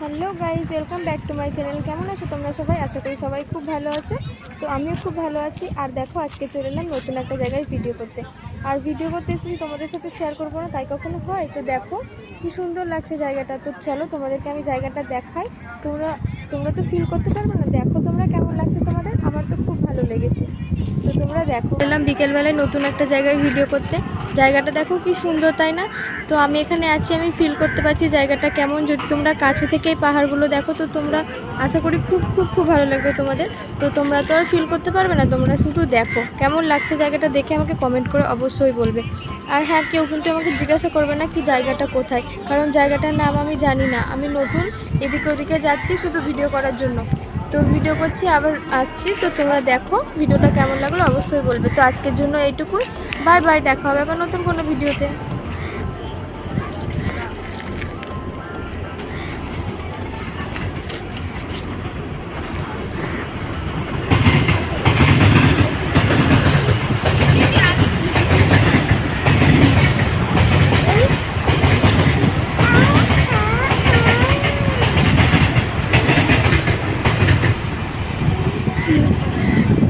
Hello guys, welcome back to my channel. কেমন আছো তোমরা সবাই? আশা করি সবাই খুব ভালো আছো। তো আমিও খুব ভালো আছি। আর দেখো, আজকে চলে এলাম নতুন একটা জায়গায় ভিডিও করতে। আর ভিডিও করতে এসেছি, তোমাদের সাথে শেয়ার করব না, তাই কখনো হয়? তো দেখো, কি সুন্দর লাগছে জায়গাটা। তো চলো, তোমাদেরকে আমি জায়গাটা দেখাই। তোমরা তোমরা তো ফিল করতে পারবে না। দেখো তোমরা কেমন লাগছে তোমাদের? আমার তো খুব ভালো লেগেছে। তো তোমরা দেখো। এলাম বিকেলবেলায় নতুন একটা জায়গায় ভিডিও করতে। জায়গাটা দেখো কি সুন্দর, তাই না? তো আমি এখানে আছি, আমি ফিল করতে পারছি জায়গাটা কেমন। যদি তোমরা কাছে থেকে পাহাড়গুলো দেখো, তো তোমরা আশা করি খুব খুব খুব ভালো লাগবে তোমাদের। তো তোমরা তো আর ফিল করতে পারবে না, তোমরা শুধু দেখো। কেমন লাগছে জায়গাটা দেখে আমাকে কমেন্ট করে অবশ্যই বলবে। আর হ্যাঁ কেউ কিন্তু আমাকে জিজ্ঞাসা করবে না কি জায়গাটা কোথায়, কারণ জায়গাটার নাম আমি জানি না। আমি নতুন এদিকে ওদিকে যাচ্ছি শুধু ভিডিও করার জন্য। তো ভিডিও করছি, আবার আসছি। তো তোমরা দেখো ভিডিওটা কেমন লাগল, অবশ্যই বলবে। তো আজকের জন্য এইটুকু বাই বাই দেখা হবে আবার নতুন কোনো ভিডিওতে you.